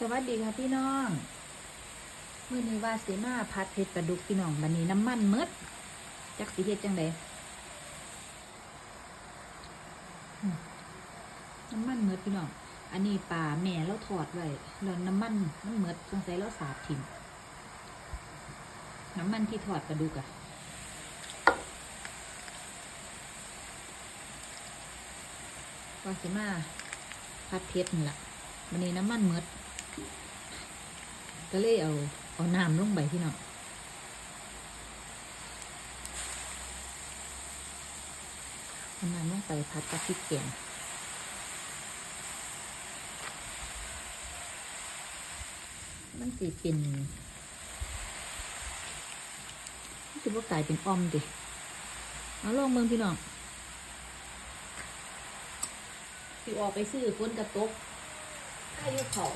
สวัสดีค่ะพี่น้องมื้อนี้ว่าสิมาผัดเผ็ดปลาดุกพี่น้องบัดนี้น้ำมันหมดจักสิเฮ็ดจังไดน้ำมันหมดพี่น้อง อันนี้ปลาแม่เราทอดไว้แล้วน้ำมันมันหมดสงสัยเราสาบถิ่มน้ำมันที่ทอดปลาดุกอะว่าสิมาผัดเผ็ดนี่แหละวันนี้น้ำมันหมด ก็เลยเอาเอาน้ำลงไปพี่น้องเอาน้ำลงไปผัดกับพริกแกงมันสิเป็นมันสิว่ากลายเป็นออมดิเอาลองเมืองพี่น้องสิออกไปซื้อฝนกระตกใกล้ยุคเขา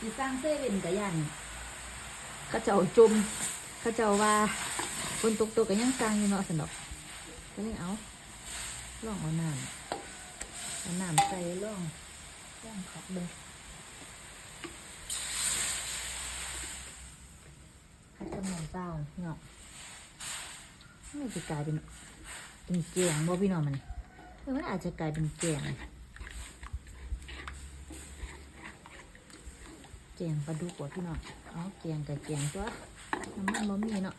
อีสร้างเซเว่นกับยันเขาเจ้าจุมเขาเจ้าว่าคนตกตัวกันยังสร้างอยู่เนาะสนอกก็เลยเอาล่องเอาน้ำเอาน้ำใส่ล่องล่องขับเบิ่งขัดกำลังเจ้าเนาะไม่จะกลายเป็นเป็นแกงบ่พี่น้องมันเออมันอาจจะกลายเป็นแกง กงปลาดุกว่าพี่น้องเอาแกงกับแกงตัวน้ำมันบ่มีเนาะ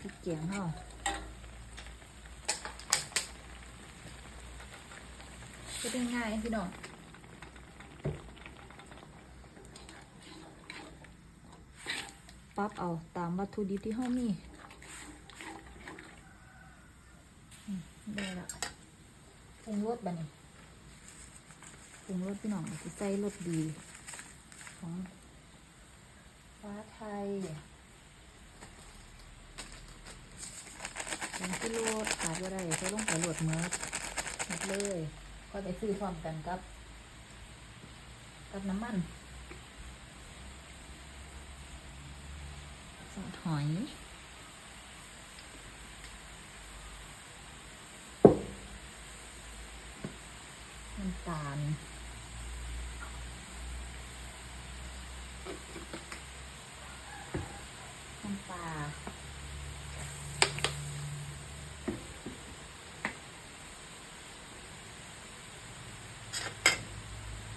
พริกแกงเฮาจะเป็นง่ายพี่น้องปรับเอาตามวัตถุดิบที่เฮามีได้ละปรุงรสบัดนี้ปรุงรสพี่น้องใส่รสดี ของฟ้าไทยเป็นที่โลดขาดว่าได้ใช้ลงไปโหลดเมิร์ดหมดเลย ก็ไปซื้อพร้อมกันกับ กับน้ำมันซอหอยน้ำตาล น้ำปลา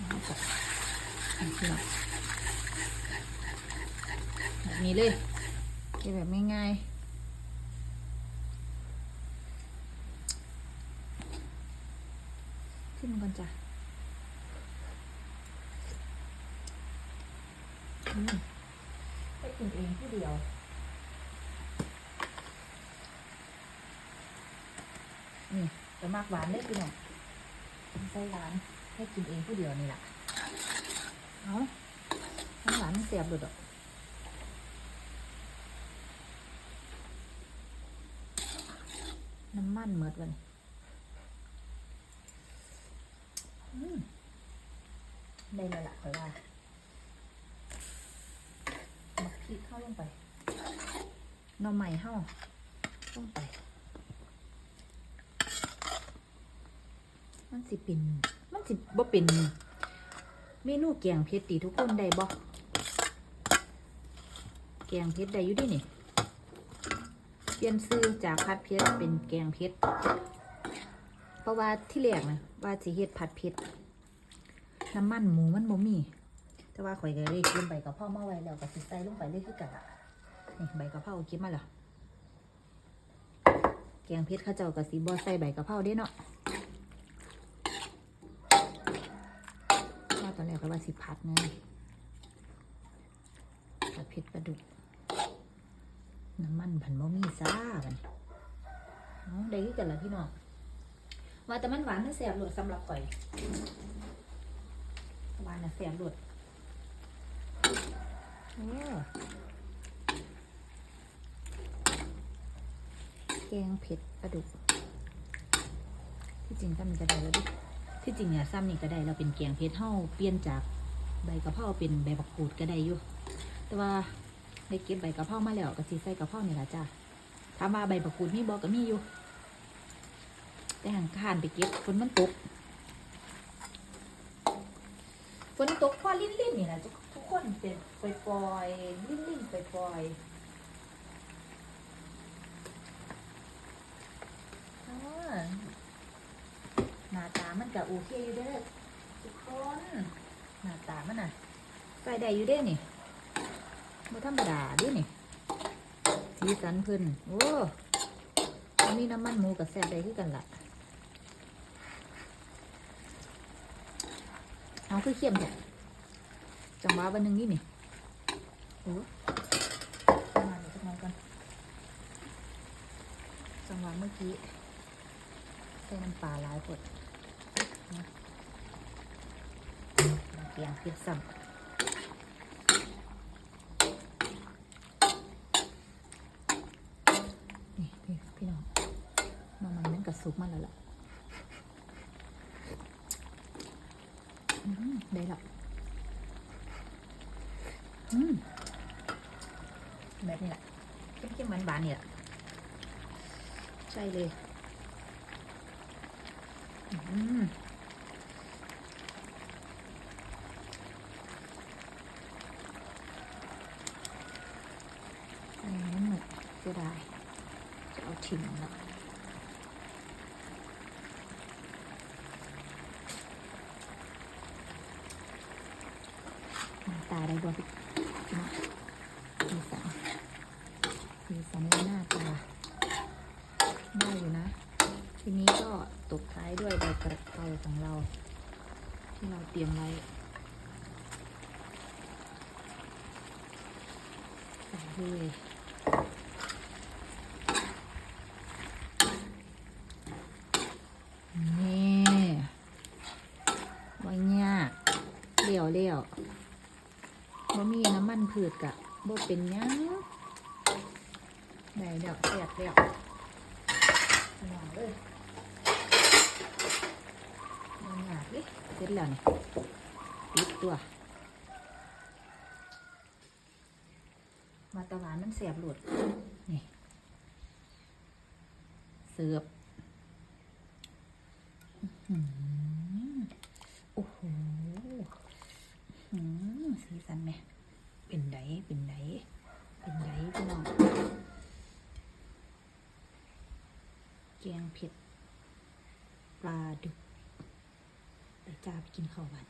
แล้วก็อันที่แบบนี้เลยเก็บแบบง่ายๆขึ้นมันก่อนจ้ะอืม ให้กินเองผู้เดียวนี่จะมากหวานได้พี่น้องใส่หวานให้กินเองผู้เดียวนี่แหละเอาน้ำหวานมันเสียบเลยดอกน้ำมันเมิดวันนี้อืมได้แล้วล่ะคอยว่า มักพริกเข้าลงไปหน่อใหม่เข้าลงไป มันสิเป็น มันสิบ่เป็น เมนูแกงเผ็ดตีทุกคนได้บ่แกงเผ็ดได้อยู่ดินี่เปลี่ยนซื้อจากผัดเผ็ดเป็นแกงเผ็ดเพราะว่าที่แรกนะว่าสิเฮ็ดผัดเผ็ดน้ำมันหมูมันบ่มี แต่ว่าข่อยก็เลยเก็บใบกะเพรามาไว้แล้วก็สิใส่ลงไปเลยคือกันนี่ใบกะเพราเก็บมาแล้วแกงเผ็ดเขาเจ้าก็สิบ่ใส่ใบกะเพราเด้เนาะว่าตอนแรกก็ว่าสิพัดไงผัดเผ็ดปลาดุก น้ำมันผันบ่มีซ่าบันเอาได้คือกันละพี่น้องว่าแต่มันหวานมันแสบหลดสำหรับข่อย หวานน่ะแสบหลดโอ้ แกงเผ็ดปลาดุก ที่จริงก็มันจะได้แล้วดิที่จริงเนี่ยซ้ำนี่ก็ได้เราเป็นแกงเผ็ดเฮาเปลี่ยนจากใบกะเพราเป็นใบบักกูดก็ได้อยู่ แต่ว่าได้เก็บใบกะเพรามาแล้วก็สิใส่กะเพรานี่ล่ะจ้าถามว่าใบบักกูดมีบ่ก็มีอยู่ แต่หันขานไปเก็บฝนมันตกฝนตกพ่อลิ้นลิ้นๆนี่นะทุก ทุกคนเป็นปล่อยปล่อยๆลิ้นลิ้นปล่อยปล่อยๆหน้าตามันก็โอเคอยู่เด้อทุกคนหน้าตามันน่ะใส่ได้อยู่เด้นี่ไม่ธรรมดาด้นี่สีสันเพิ่นโอ้อันนี้น้ำมันหมูกับแซ่บได้คือกันละเอาคือเข้มแท้ จังหวะวันหนึ่งนี่นี่โอ้ประมาณนี้สักหน่อยก่อนจังหวะเมื่อกี้ใส่น้ำปลาหลายปดเกียงเพียซ้ำนี่พี่พี่น้องน้ำมันมันกระสุกมาแล้วล่ะได้และอืม แบบนี้แหละเข้มๆหวานๆนี่แหละใช่เลยอืมอันนี้หมึกเสียดายจะเอาทิ้งแล้วหน้าตาได้บ่พี่พี่น้องสีสันสีสันและหน้าตาได้อยู่นะ ทีนี้ก็ตบท้ายด้วยใบกระเพราของเรา ที่เตรียมไว้ใส่เลยนี่ว่ายากเลี้ยวเลี้ยวบ่มีน้ำมันพืชกะบ่เป็นยังได้แล้วแซ่บแล้วลองเลย บ่ยากเด้เสร็จแล้วนี่ปิดตัว มาตะหวานมันแสบหลุดนี่ เสือบอือหือโอ้โหสีสันไหมเป็นไดเป็นไดเป็นไดพี่น้องแกงเผ็ดปลาดุก จ้าไปกินข้าววัน